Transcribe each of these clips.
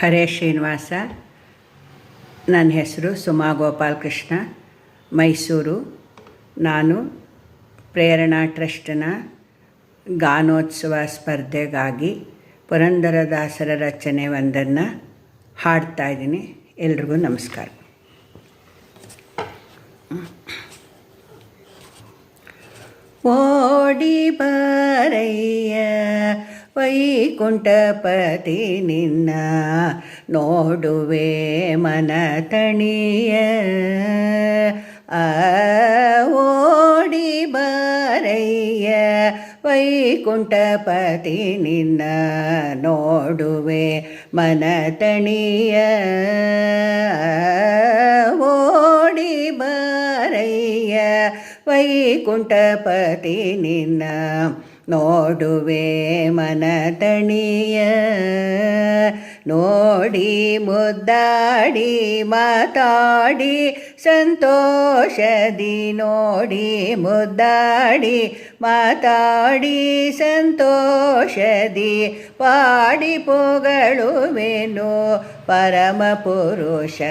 ಹರೇ ಶ್ರೀನಿವಾಸ. ನನ್ನ ಹೆಸರು ಸುಮಾ ಗೋಪಾಲಕೃಷ್ಣ ಮೈಸೂರು. ನಾನು ಪ್ರೇರಣಾ ಟ್ರಸ್ಟ್ನ ಗಾನೋತ್ಸವ ಸ್ಪರ್ಧೆಗಾಗಿ ಪುರಂದರದಾಸರ ರಚನೆ ಒಂದನ್ನು ಹಾಡ್ತಾ ಇದ್ದೀನಿ. ಎಲ್ರಿಗೂ ನಮಸ್ಕಾರ. ಓಡಿ ಬಾರಯ್ಯ ವೈಕುಂಠಪತಿ ನಿನ್ನ ನೋಡುವೆ ಮನತಣಿಯ ಆ ಓಡಿ ಬಾರಯ್ಯ ವೈಕುಂಠಪತಿ ನಿನ್ನ ನೋಡುವೆ ಮನತಣಿಯ ಓಡಿ ಬಾರಯ್ಯ ವೈಕುಂಠಪತಿ ನಿನ್ನ ನೋಡುವೆ ಮನತಣಿಯ. ನೋಡಿ ಮುದ್ದಾಡಿ ಮಾತಾಡಿ ಸಂತೋಷದಿ. ನೋಡಿ ಮುದ್ದಾಡಿ ಮಾತಾಡಿ ಸಂತೋಷದಿ. ಪಾಡಿ ಪೊಗಳುವೆನು ಪರಮ ಪುರುಷ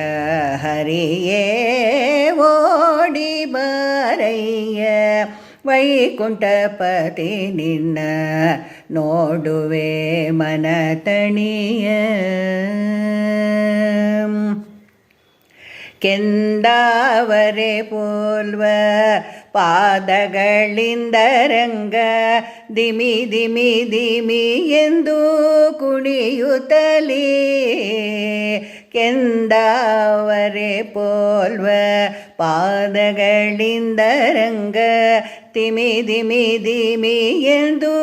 ಹರಿಯೇ. ಓಡಿ ಬರಯ್ಯ. ವೈಕುಂಠಪತಿ ನಿನ್ನ ನೋಡುವೆ ಮನತಣಿಯ ಕೆಂದಾವರೆ ಪೋಲ್ವ ಪಾದಗಳಿಂದ ರಂಗ ದಿಮಿ ದಿಮಿ ದಿಮಿ ಎಂದು ಕುಣಿಯುತ್ತಲೇ ಕೆಂದಾವರೆ ಪೋಲ್ವ ಪಾದಗಳಿಂದ ರಂಗ ತಿಮಿ ದಿಮಿ ದಿಮಿ ಎಂದು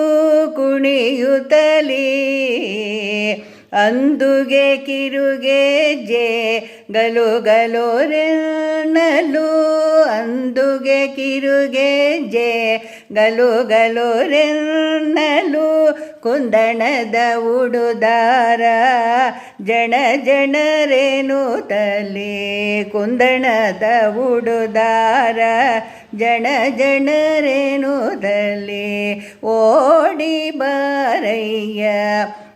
ಕುಣಿಯುತ್ತಲೇ. ಅಂದುಗೆ ಕಿರುಗೆ ಜೆ ಗಲು ಗಲು ರೆನ್ನಲು ಅಂದುಗೆ ಕಿರುಗೆ ಜೆ ಗಲು ಗಲು ರೆನ್ನಲು ಕುಂದಣದ ಉಡುದಾರ ಜಣ ಜನರೇನು ತಲೆ ಕುಂದಣದ ಉಡುದಾರ ಜಣ ಜನರೇನು ತಲೆ ಓಡಿ ಬಾರಯ್ಯ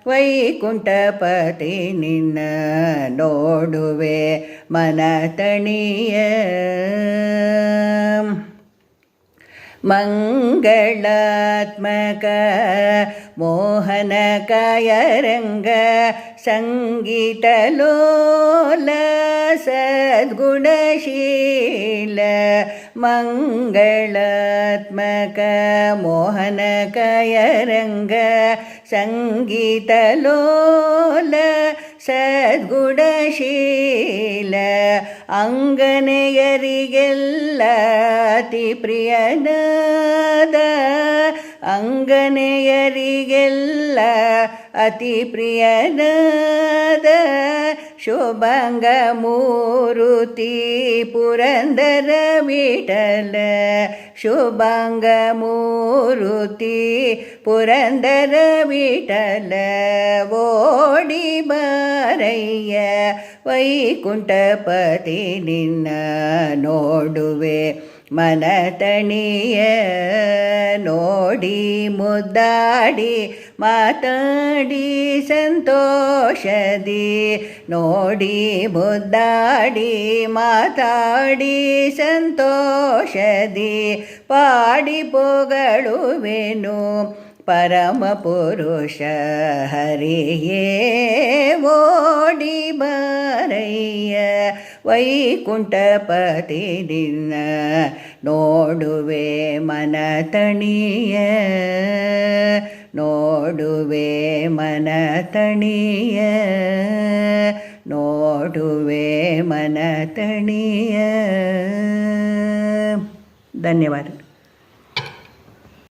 ವೈಕುಂಠಪತಿ ನಿನ್ನ ನೋಡುವೆ ಮನತಣಿಯ ಮಂಗಳಾತ್ಮಕ ಮೋಹನ ಕಾಯರಂಗ ಸಂಗೀತಲೋಲ ಸದ್ಗುಣಶೀಲ மங்களாத்மக மோகன கயரங்க சங்கீதலோல ಸದ್ಗುಣಶೀಲ ಅಂಗನೆಯರಿಗೆಲ್ಲ ಅತಿ ಪ್ರಿಯನಾದ ಅಂಗನೆಯರಿಗೆಲ್ಲ ಅತಿ ಪ್ರಿಯನಾದ ಶೋಭಾಂಗ ಮೂರುತಿ ಪುರಂದರ ವಿಠಲ ಶೋಭಾಂಗ ಮೂರುತಿ ಪುರಂದರ ವಿಠಲ ಓಡಿ ಬಾರಯ್ಯ ವೈಕುಂಠಪತಿ ನಿನ್ನ ನೋಡುವೆ ಮನತಣಿಯ ನೋಡಿ ಮುದ್ದಾಡಿ ಮಾತಾಡಿ ಸಂತೋಷದಿ ನೋಡಿ ಮುದ್ದಾಡಿ ಮಾತಾಡಿ ಸಂತೋಷದಿ ಪಾಡಿ ಪೊಗಳುವೆನು ಪರಮ ಪುರುಷ ಹರಿಯೇ ಓಡಿ ಬಾರಯ್ಯ. ವೈಕುಂಠಪತಿ ನಿನ್ನ ನೋಡುವೆ ಮನತಣಿಯ ನೋಡುವೆ ಮನತಣಿಯ ನೋಡುವೆ ಮನತಣಿಯ. ಧನ್ಯವಾದ